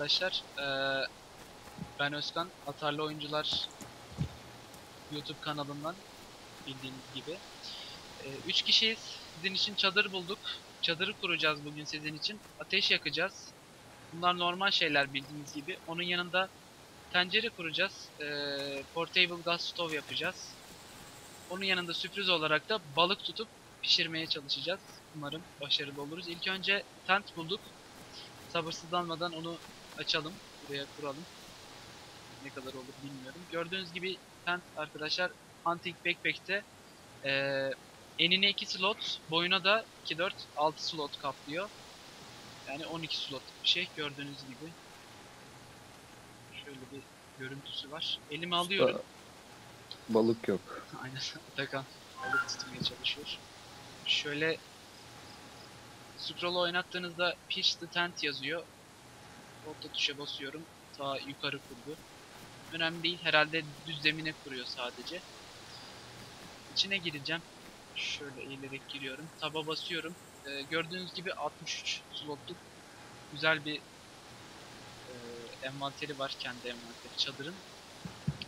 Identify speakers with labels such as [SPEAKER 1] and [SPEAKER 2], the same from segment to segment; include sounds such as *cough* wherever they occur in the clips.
[SPEAKER 1] arkadaşlar. Ee, ben Özkan, Atarlı Oyuncular YouTube kanalından bildiğiniz gibi. Ee, üç kişiyiz. Sizin için çadır bulduk. Çadırı kuracağız bugün sizin için. Ateş yakacağız. Bunlar normal şeyler bildiğiniz gibi. Onun yanında tencere kuracağız. Ee, portable gas stove yapacağız. Onun yanında sürpriz olarak da balık tutup pişirmeye çalışacağız. Umarım başarılı oluruz. İlk önce tent bulduk. Sabırsızlanmadan onu açalım. Buraya kuralım. Ne kadar olur bilmiyorum. Gördüğünüz gibi tent arkadaşlar Hunting Backpack'te eee enine 2 slot, boyuna da 2 4 6 slot kaplıyor. Yani 12 slot bir şey gördüğünüz gibi. Şöyle bir görüntüsü var. Elime alıyorum.
[SPEAKER 2] Balık yok. *laughs*
[SPEAKER 1] Aynen Atakan balık tutmaya çalışıyor. Şöyle scroll oynattığınızda pitch the tent yazıyor. Orta tuşa basıyorum. Ta yukarı kurdu. Önemli değil. Herhalde düz zemine kuruyor sadece. İçine gireceğim. Şöyle eğilerek giriyorum. Taba basıyorum. Ee, gördüğünüz gibi 63 slotluk güzel bir e, envanteri var. Kendi envanteri çadırın.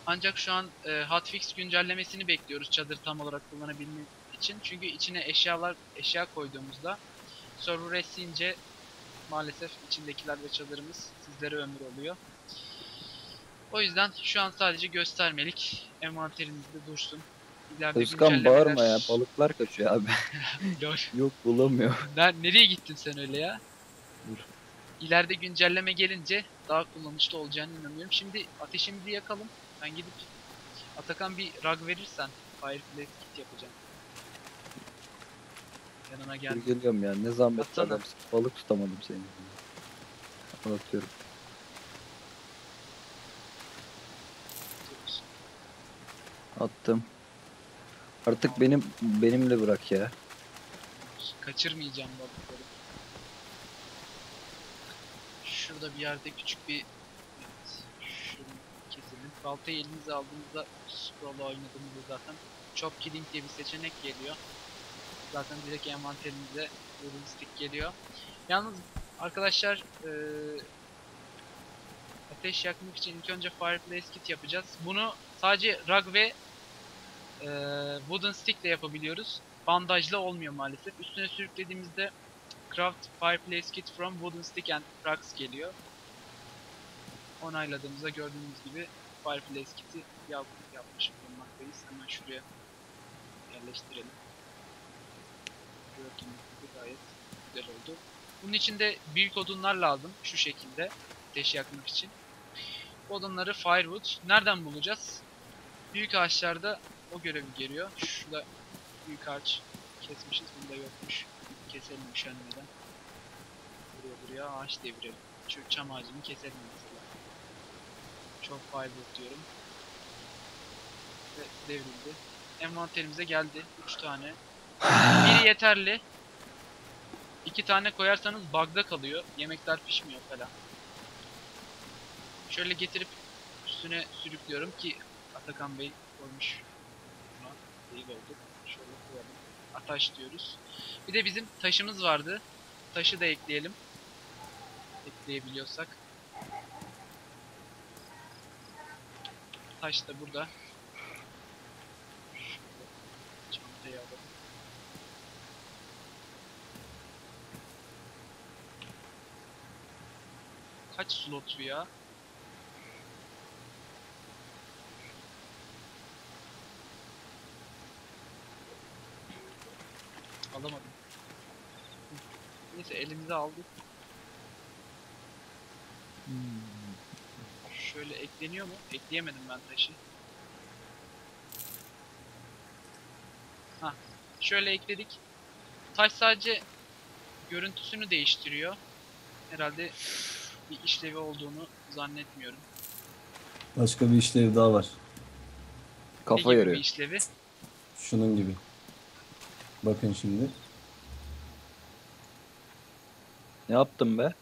[SPEAKER 1] Ancak şu an e, hotfix güncellemesini bekliyoruz çadır tam olarak kullanabilmek için. Çünkü içine eşyalar eşya koyduğumuzda server esince maalesef içindekiler ve çadırımız sizlere ömür oluyor. O yüzden şu an sadece göstermelik envanterinizde dursun. İleride
[SPEAKER 2] Özkan bağırma ya. Balıklar kaçıyor abi. *laughs* Yok bulamıyor.
[SPEAKER 1] Ner- nereye gittin sen öyle ya?
[SPEAKER 2] Dur.
[SPEAKER 1] İleride güncelleme gelince daha kullanışlı olacağını inanıyorum. Şimdi ateşimizi yakalım. Ben gidip Atakan bir rag verirsen Fireplace kit yapacağım. Yanına gel.
[SPEAKER 2] Dur geliyorum ya. Ne zahmet
[SPEAKER 1] Atsana.
[SPEAKER 2] adamsın. Balık tutamadım seni. Anlatıyorum. Attım. Artık benim benimle bırak ya.
[SPEAKER 1] Kaçırmayacağım balıkları. Şurada bir yerde küçük bir evet, şunu keselim. Baltayı elinize aldığınızda scroll oynadığınızda zaten chop killing diye bir seçenek geliyor. Zaten direkt envanterinize stick geliyor. Yalnız arkadaşlar eee, ateş yakmak için ilk önce fireplace kit yapacağız. Bunu sadece rug ve eee, wooden stick ile yapabiliyoruz bandajla olmuyor maalesef. Üstüne sürüklediğimizde Craft Fireplace Kit from Wooden Stick and Rocks geliyor. Onayladığımızda gördüğünüz gibi Fireplace Kit'i yap yapmış bulunmaktayız. Hemen şuraya yerleştirelim. Gördüğünüz gibi gayet güzel oldu. Bunun için de büyük odunlar lazım şu şekilde ateş yakmak için. Odunları firewood nereden bulacağız? Büyük ağaçlarda o görevi geliyor. Şurada büyük ağaç kesmişiz. Bunda yokmuş. Keselim üşenmeden. Buraya buraya ağaç devirelim. Şu çam ağacını keselim mesela. Çok firewood diyorum. Ve devrildi. Envanterimize geldi. 3 tane. Biri yeterli. İki tane koyarsanız bug'da kalıyor. Yemekler pişmiyor falan. Şöyle getirip üstüne sürüklüyorum ki Atakan Bey koymuş. Buna değil oldu. Şöyle koyalım. Ataş diyoruz. Bir de bizim taşımız vardı. Taşı da ekleyelim. Ekleyebiliyorsak. Taş da burada. Şöyle çantaya alalım. Kaç slot ya? Alamadım. Neyse elimize aldık. Şöyle ekleniyor mu? Ekleyemedim ben taşı. Ha, şöyle ekledik. Taş sadece görüntüsünü değiştiriyor. Herhalde bir işlevi olduğunu zannetmiyorum.
[SPEAKER 3] Başka bir işlevi daha var.
[SPEAKER 1] ne
[SPEAKER 2] Kafa
[SPEAKER 1] bir
[SPEAKER 2] yarıyor.
[SPEAKER 1] işlevi?
[SPEAKER 3] Şunun gibi. Bakın şimdi.
[SPEAKER 2] Ne yaptım be?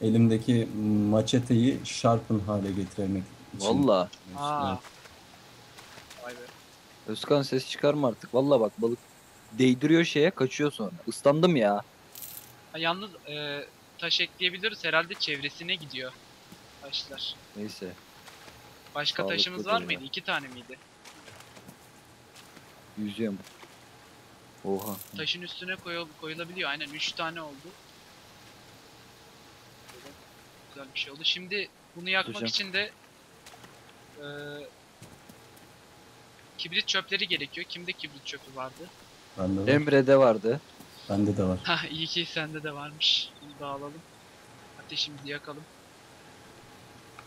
[SPEAKER 3] Elimdeki maçeteyi sharpen hale getirmek için.
[SPEAKER 2] Valla.
[SPEAKER 1] Aa.
[SPEAKER 3] Evet.
[SPEAKER 1] Vay be.
[SPEAKER 2] Özkan ses çıkarma artık. Valla bak balık değdiriyor şeye kaçıyor sonra. Islandım ya.
[SPEAKER 1] Ha, yalnız e, taş ekleyebiliriz. Herhalde çevresine gidiyor taşlar.
[SPEAKER 4] Neyse.
[SPEAKER 1] Başka
[SPEAKER 4] Sağlıklı
[SPEAKER 1] taşımız var mıydı?
[SPEAKER 4] ya.
[SPEAKER 1] İki tane miydi?
[SPEAKER 4] Yüzüyorum. Oha.
[SPEAKER 1] Taşın üstüne koyul- koyulabiliyor. Aynen 3 tane oldu. Böyle güzel bir şey oldu. Şimdi bunu yakmak
[SPEAKER 4] Hocam.
[SPEAKER 1] için de eee kibrit çöpleri gerekiyor. Kimde kibrit çöpü vardı?
[SPEAKER 3] Var.
[SPEAKER 4] Emre'de vardı.
[SPEAKER 3] Bende de var.
[SPEAKER 1] Ha iyi ki sende de varmış. Bunu da alalım. Ateşimizi yakalım.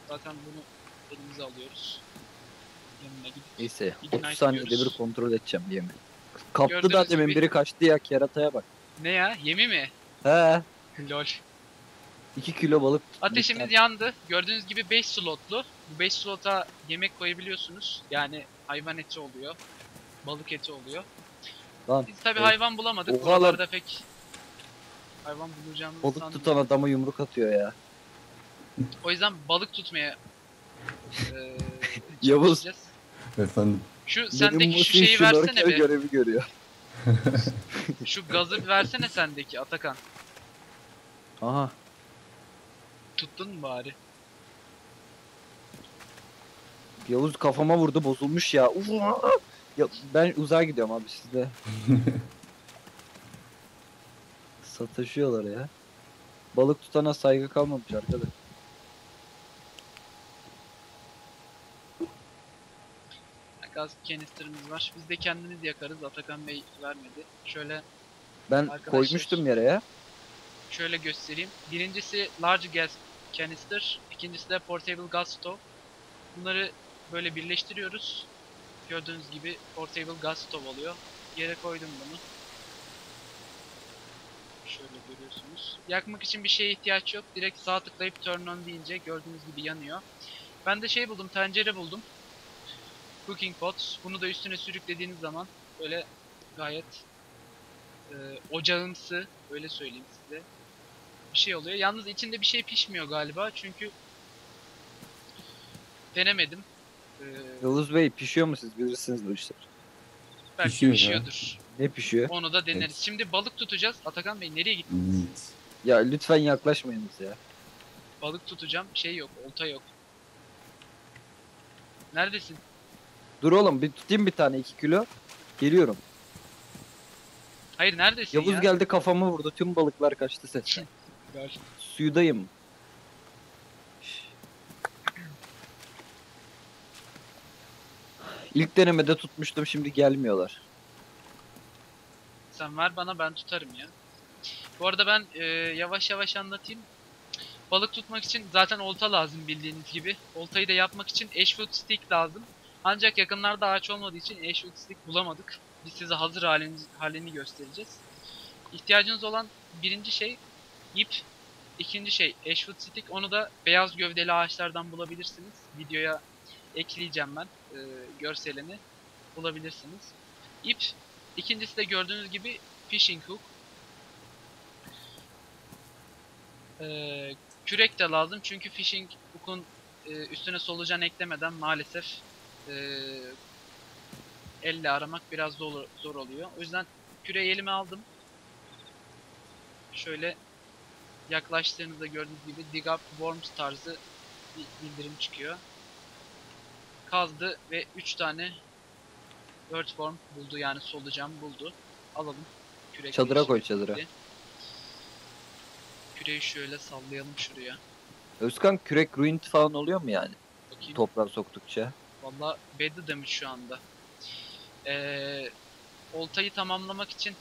[SPEAKER 1] Zaten bunu elimize alıyoruz. Yanına gidip
[SPEAKER 4] Neyse.
[SPEAKER 1] Ignite
[SPEAKER 4] 30 saniyede
[SPEAKER 1] diyoruz.
[SPEAKER 4] bir kontrol edeceğim yemi. Kaptı da
[SPEAKER 1] Gördüğünüz
[SPEAKER 4] demin
[SPEAKER 1] gibi-
[SPEAKER 4] biri kaçtı ya kerataya bak.
[SPEAKER 1] ne ya? Yemi mi?
[SPEAKER 4] He.
[SPEAKER 1] Lol.
[SPEAKER 4] 2 kilo balık tutmuş.
[SPEAKER 1] Ateşimiz yandı. Gördüğünüz gibi 5 slotlu. Bu 5 slota yemek koyabiliyorsunuz. Yani hayvan eti oluyor. Balık eti oluyor.
[SPEAKER 4] Lan
[SPEAKER 1] Biz tabi hayvan bulamadık.
[SPEAKER 4] Oha
[SPEAKER 1] Buralarda pek hayvan bulacağımızı
[SPEAKER 4] balık
[SPEAKER 1] sanmıyorum.
[SPEAKER 4] tutan adama yumruk atıyor ya.
[SPEAKER 1] O yüzden balık tutmaya eee *laughs*
[SPEAKER 4] Yavuz.
[SPEAKER 1] çalışacağız.
[SPEAKER 3] Efendim.
[SPEAKER 1] Şu sendeki şu şeyi versene be.
[SPEAKER 4] görevi görüyor. *laughs*
[SPEAKER 1] Şu gazı bir versene sendeki Atakan.
[SPEAKER 4] Aha.
[SPEAKER 1] Tuttun mu bari?
[SPEAKER 4] Yavuz kafama vurdu bozulmuş ya. Uf! Ya ben uzağa gidiyorum abi sizde. *laughs* Sataşıyorlar ya. Balık tutana saygı kalmamış arkadaş.
[SPEAKER 1] Gaz canister'ımız var. Biz de kendimiz yakarız. Atakan Bey vermedi. Şöyle
[SPEAKER 4] Ben
[SPEAKER 1] Arkadaşlar-
[SPEAKER 4] koymuştum yere ya.
[SPEAKER 1] şöyle göstereyim. Birincisi large gas canister, ikincisi de portable gas stove. Bunları böyle birleştiriyoruz. Gördüğünüz gibi portable gas stove oluyor. Yere koydum bunu. Şöyle görüyorsunuz. Yakmak için bir şeye ihtiyaç yok. Direkt sağ tıklayıp turn on deyince gördüğünüz gibi yanıyor. Ben de şey buldum, tencere buldum. Cooking pot. Bunu da üstüne sürüklediğiniz zaman böyle gayet e, ocağımsı öyle söyleyeyim size bir şey oluyor. Yalnız içinde bir şey pişmiyor galiba çünkü denemedim. Ee,
[SPEAKER 4] Yavuz Bey pişiyor mu siz bilirsiniz bu işler.
[SPEAKER 1] belki
[SPEAKER 3] Pişiyor ya.
[SPEAKER 1] pişiyordur.
[SPEAKER 4] Ne pişiyor?
[SPEAKER 1] Onu da deneriz.
[SPEAKER 3] Evet.
[SPEAKER 1] Şimdi balık tutacağız. Atakan Bey nereye gitti?
[SPEAKER 4] Ya lütfen yaklaşmayınız ya.
[SPEAKER 1] Balık tutacağım. Şey yok, olta yok. Neredesin?
[SPEAKER 4] Dur oğlum bir tutayım bir tane 2 kilo. Geliyorum.
[SPEAKER 1] Hayır neredesin
[SPEAKER 4] Yavuz
[SPEAKER 1] ya?
[SPEAKER 4] geldi kafamı vurdu. Tüm balıklar kaçtı sesten.
[SPEAKER 1] Gel. *laughs*
[SPEAKER 4] Suyudayım. İlk denemede tutmuştum şimdi gelmiyorlar.
[SPEAKER 1] Sen ver bana ben tutarım ya. Bu arada ben e, yavaş yavaş anlatayım. Balık tutmak için zaten olta lazım bildiğiniz gibi. Oltayı da yapmak için Ashwood stick lazım. Ancak yakınlarda ağaç olmadığı için Ashwood stick bulamadık. Biz size hazır halini, halini göstereceğiz. İhtiyacınız olan birinci şey ip. İkinci şey Ashwood stick. Onu da beyaz gövdeli ağaçlardan bulabilirsiniz. Videoya ekleyeceğim ben e, görselini. Bulabilirsiniz. İp İkincisi de gördüğünüz gibi fishing hook. Ee, kürek de lazım çünkü fishing hook'un e, üstüne solucan eklemeden maalesef e, elle aramak biraz zor, zor oluyor. O yüzden küreği elime aldım. Şöyle yaklaştığınızda gördüğünüz gibi dig up worms tarzı bir bildirim çıkıyor. Kazdı ve 3 tane Earthworm buldu yani solucan buldu. Alalım. Kürek
[SPEAKER 4] Çadıra koy çadıra.
[SPEAKER 1] Küreği şöyle sallayalım şuraya.
[SPEAKER 4] Özkan kürek ruined falan oluyor mu yani?
[SPEAKER 1] Bakayım.
[SPEAKER 4] Toplar soktukça.
[SPEAKER 1] Valla bad demiş şu anda. Ee, oltayı tamamlamak için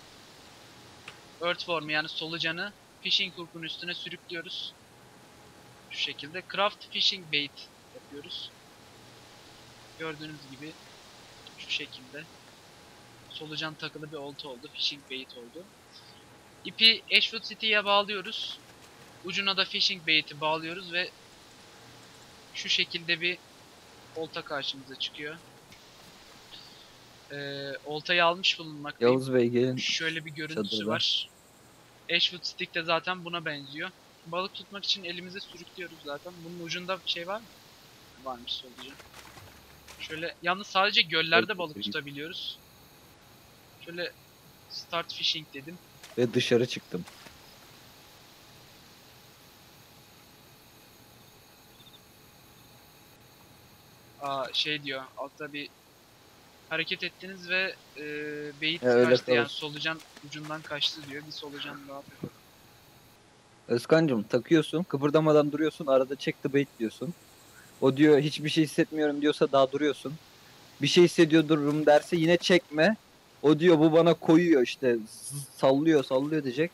[SPEAKER 1] Earthworm yani solucanı fishing hook'un üstüne sürüklüyoruz. Şu şekilde. Craft fishing bait yapıyoruz. Gördüğünüz gibi şu şekilde. Solucan takılı bir olta oldu. Fishing bait oldu. İpi Ashwood City'ye bağlıyoruz. Ucuna da fishing bait'i bağlıyoruz ve şu şekilde bir olta karşımıza çıkıyor. Ee, oltayı almış bulunmaktayım.
[SPEAKER 4] Yavuz Bey gelin.
[SPEAKER 1] Şöyle bir görüntüsü
[SPEAKER 4] Çadırda.
[SPEAKER 1] var. Ashwood Stick de zaten buna benziyor. Balık tutmak için elimize sürüklüyoruz zaten. Bunun ucunda bir şey var mı? Varmış solucan. Şöyle yalnız sadece göllerde balık tutabiliyoruz. Şöyle start fishing dedim.
[SPEAKER 4] Ve dışarı çıktım.
[SPEAKER 1] Aa, şey diyor altta bir hareket ettiniz ve e, beyit
[SPEAKER 4] ya öyle
[SPEAKER 1] kaçtı yani solucan ucundan kaçtı diyor. Bir solucan daha
[SPEAKER 4] Özkan'cım takıyorsun kıpırdamadan duruyorsun arada çekti bait diyorsun. O diyor hiçbir şey hissetmiyorum diyorsa daha duruyorsun. Bir şey hissediyor dururum derse yine çekme. O diyor bu bana koyuyor işte sallıyor sallıyor diyecek.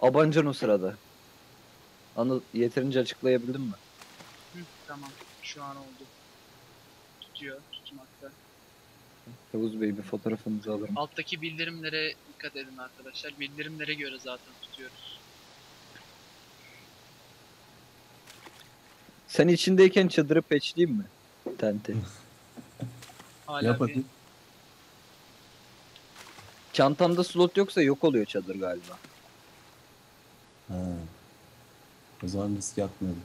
[SPEAKER 4] Abancan o sırada. Anı yeterince açıklayabildim mi?
[SPEAKER 1] Hı, tamam şu an oldu. Tutuyor tutmakta.
[SPEAKER 4] Yavuz Bey bir fotoğrafınızı alırım.
[SPEAKER 1] Alttaki bildirimlere dikkat edin arkadaşlar. Bildirimlere göre zaten tutuyoruz.
[SPEAKER 4] Sen içindeyken çadırı peçleyeyim mi? Tente. *laughs*
[SPEAKER 1] Hala
[SPEAKER 3] Yap
[SPEAKER 1] bir
[SPEAKER 3] hadi.
[SPEAKER 4] Çantanda slot yoksa yok oluyor çadır galiba.
[SPEAKER 3] Ha. O zaman risk yapmıyorum.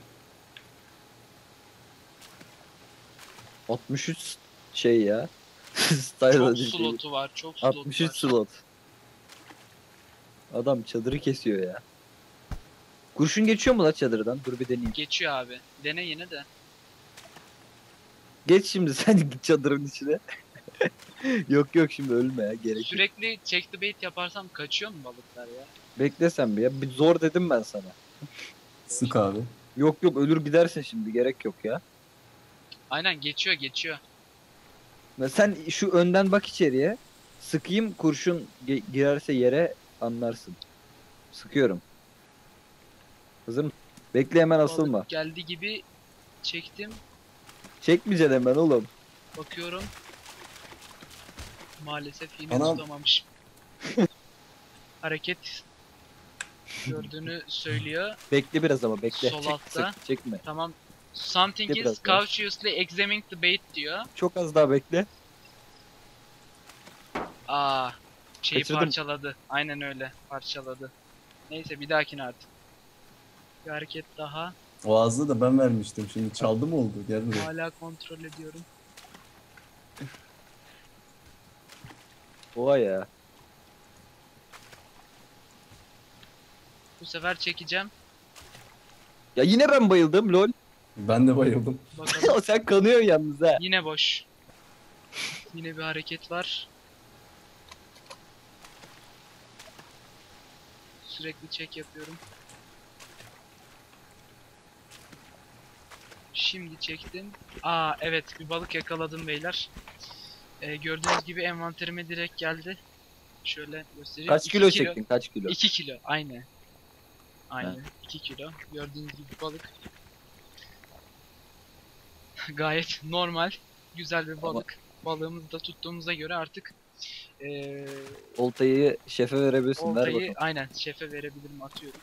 [SPEAKER 4] 63 şey ya. *laughs*
[SPEAKER 1] Çok
[SPEAKER 4] şey.
[SPEAKER 1] slotu var. Çok slotu
[SPEAKER 4] 63
[SPEAKER 1] var.
[SPEAKER 4] slot. Adam çadırı kesiyor ya. Kurşun geçiyor mu la çadırdan? Dur bir deneyeyim.
[SPEAKER 1] Geçiyor abi. Dene yine de.
[SPEAKER 4] Geç şimdi *laughs* sen git çadırın içine. *laughs* yok yok şimdi ölme ya gerek yok.
[SPEAKER 1] Sürekli check the bait yaparsam kaçıyor mu balıklar ya?
[SPEAKER 4] Bekle sen bir ya. Bir zor dedim ben sana.
[SPEAKER 3] Sık abi.
[SPEAKER 4] Yok yok ölür gidersin şimdi gerek yok ya.
[SPEAKER 1] Aynen geçiyor geçiyor.
[SPEAKER 4] Ya Sen şu önden bak içeriye. Sıkayım kurşun girerse yere anlarsın. Sıkıyorum. Hazır mısın? Bekle hemen asılma.
[SPEAKER 1] Balık geldi gibi çektim.
[SPEAKER 4] Çekmeyeceksin hemen oğlum.
[SPEAKER 1] Bakıyorum. Maalesef yine
[SPEAKER 3] Anam.
[SPEAKER 1] tutamamışım. *laughs* Hareket gördüğünü söylüyor.
[SPEAKER 4] Bekle biraz ama bekle.
[SPEAKER 1] Sol
[SPEAKER 4] Çek-
[SPEAKER 1] altta.
[SPEAKER 4] sık- çekme.
[SPEAKER 1] Tamam. Something
[SPEAKER 4] Biraz
[SPEAKER 1] is
[SPEAKER 4] daha.
[SPEAKER 1] cautiously examining the bait diyor.
[SPEAKER 4] Çok az daha bekle.
[SPEAKER 1] Aa, şeyi
[SPEAKER 4] Kaçırdım.
[SPEAKER 1] parçaladı. Aynen öyle. Parçaladı. Neyse bir dahakine artık. Bir hareket daha.
[SPEAKER 3] O ağzı da ben vermiştim. Şimdi çaldı mı oldu? Gel buraya.
[SPEAKER 1] Hala kontrol ediyorum.
[SPEAKER 4] Oha ya.
[SPEAKER 1] Bu sefer çekeceğim.
[SPEAKER 4] Ya yine ben bayıldım lol.
[SPEAKER 3] Ben de bayıldım. *laughs*
[SPEAKER 1] Bakalım.
[SPEAKER 4] Sen kanıyorsun yalnız ha.
[SPEAKER 1] Yine boş. Yine bir hareket var. Sürekli çek yapıyorum. Şimdi çektim. Aa evet bir balık yakaladım beyler. Ee, gördüğünüz gibi envanterime direkt geldi. Şöyle göstereyim.
[SPEAKER 4] Kaç
[SPEAKER 1] İki
[SPEAKER 4] kilo çektin kaç kilo?
[SPEAKER 1] 2 kilo aynı. Aynı 2 kilo. Gördüğünüz gibi balık. Gayet normal, güzel bir
[SPEAKER 4] Ama-
[SPEAKER 1] balık. Balığımızı da tuttuğumuza göre artık eee
[SPEAKER 4] Oltayı şefe verebilirsin ver
[SPEAKER 1] oltayı
[SPEAKER 4] bakalım.
[SPEAKER 1] aynen şefe verebilirim atıyorum.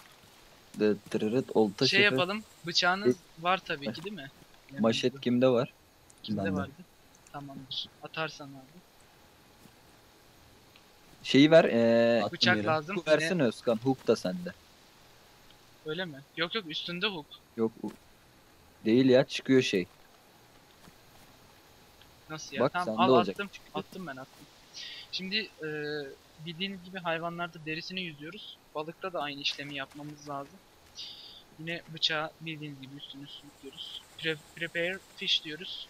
[SPEAKER 4] Dı- tırırıt, olta
[SPEAKER 1] şey
[SPEAKER 4] şefe.
[SPEAKER 1] yapalım. Bıçağınız var tabii ki değil mi?
[SPEAKER 4] Maşet
[SPEAKER 1] Yanınızda.
[SPEAKER 4] kimde var?
[SPEAKER 1] Kimde
[SPEAKER 3] Bende.
[SPEAKER 1] vardı? Tamamdır. Atarsan abi.
[SPEAKER 4] Şeyi ver. Ee,
[SPEAKER 3] Attım
[SPEAKER 1] Bıçak
[SPEAKER 3] yere.
[SPEAKER 1] lazım.
[SPEAKER 4] hook versene Özkan. Hook da sende.
[SPEAKER 1] Öyle mi? Yok yok üstünde hook.
[SPEAKER 4] Yok değil ya çıkıyor şey.
[SPEAKER 1] Nasıl ya?
[SPEAKER 4] Bak
[SPEAKER 1] tamam
[SPEAKER 4] sende
[SPEAKER 1] al
[SPEAKER 4] olacak.
[SPEAKER 1] attım. Attım ben attım. Şimdi eee bildiğiniz gibi hayvanlarda derisini yüzüyoruz. Balıkta da aynı işlemi yapmamız lazım. Yine bıçağı bildiğiniz gibi üstüne sürüklüyoruz. Pre- prepare fish diyoruz.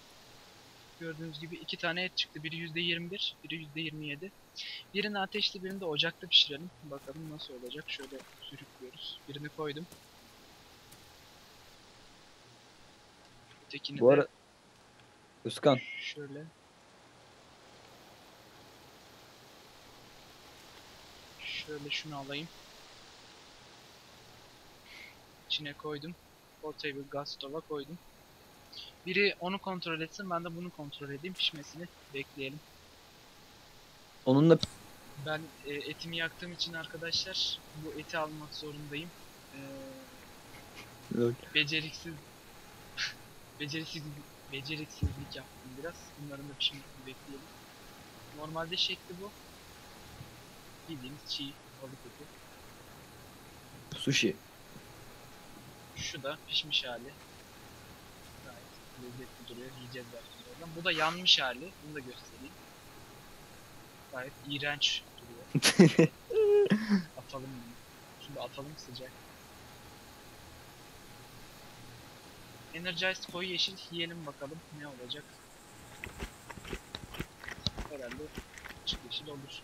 [SPEAKER 1] Gördüğünüz gibi iki tane et çıktı. Biri %21, biri %27. Birini ateşli, birini de ocakta pişirelim. Bakalım nasıl olacak. Şöyle sürüklüyoruz. Birini koydum. Ötekini
[SPEAKER 4] Bu
[SPEAKER 1] de
[SPEAKER 4] ara Özkan
[SPEAKER 1] şöyle. Şöyle şunu alayım. İçine koydum. Portable gas stove'a koydum. Biri onu kontrol etsin, ben de bunu kontrol edeyim. Pişmesini bekleyelim.
[SPEAKER 4] onunla
[SPEAKER 1] Ben e, etimi yaktığım için arkadaşlar bu eti almak zorundayım. Ee, beceriksiz *laughs* beceriksiz beceriksizlik yaptım biraz. Bunların da pişmesini bekleyelim. Normalde şekli bu. Bildiğiniz çiğ balık eti.
[SPEAKER 4] sushi.
[SPEAKER 1] Şu da pişmiş hali. Gayet lezzetli duruyor. Yiyeceğiz belki birazdan. Bu da yanmış hali. Bunu da göstereyim. Gayet iğrenç duruyor. *laughs* atalım bunu. Şimdi atalım sıcak. Energized koyu yeşil yiyelim bakalım ne olacak. Herhalde açık yeşil olur.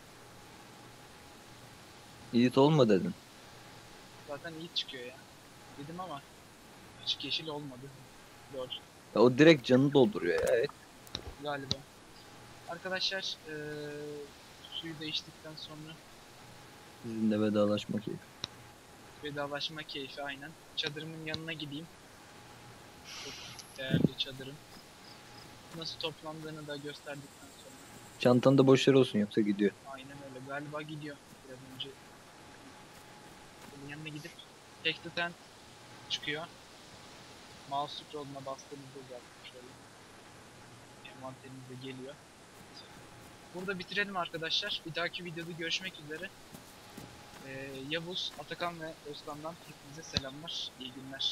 [SPEAKER 4] Yiğit olma dedin.
[SPEAKER 1] Zaten iyi çıkıyor ya. Dedim ama açık yeşil olmadı. Lol.
[SPEAKER 4] Ya o direkt canı dolduruyor ya. Evet.
[SPEAKER 1] galiba. Arkadaşlar eee, suyu da içtikten sonra
[SPEAKER 4] Sizinle vedalaşmak iyi.
[SPEAKER 1] vedalaşma keyfi aynen. Çadırımın yanına gideyim. Çok değerli çadırım. Nasıl toplandığını da gösterdikten sonra
[SPEAKER 4] Çantan da boş yer olsun yoksa gidiyor.
[SPEAKER 1] aynen öyle. Galiba gidiyor biraz önce. Bunun yanına gidip Take the Tent çıkıyor. Mouse scroll'una bastığınızda zaten şöyle envanterinize geliyor. Burada bitirelim arkadaşlar. Bir dahaki videoda görüşmek üzere. Ee, Yavuz, Atakan ve Özkan'dan hepinize selamlar. İyi günler.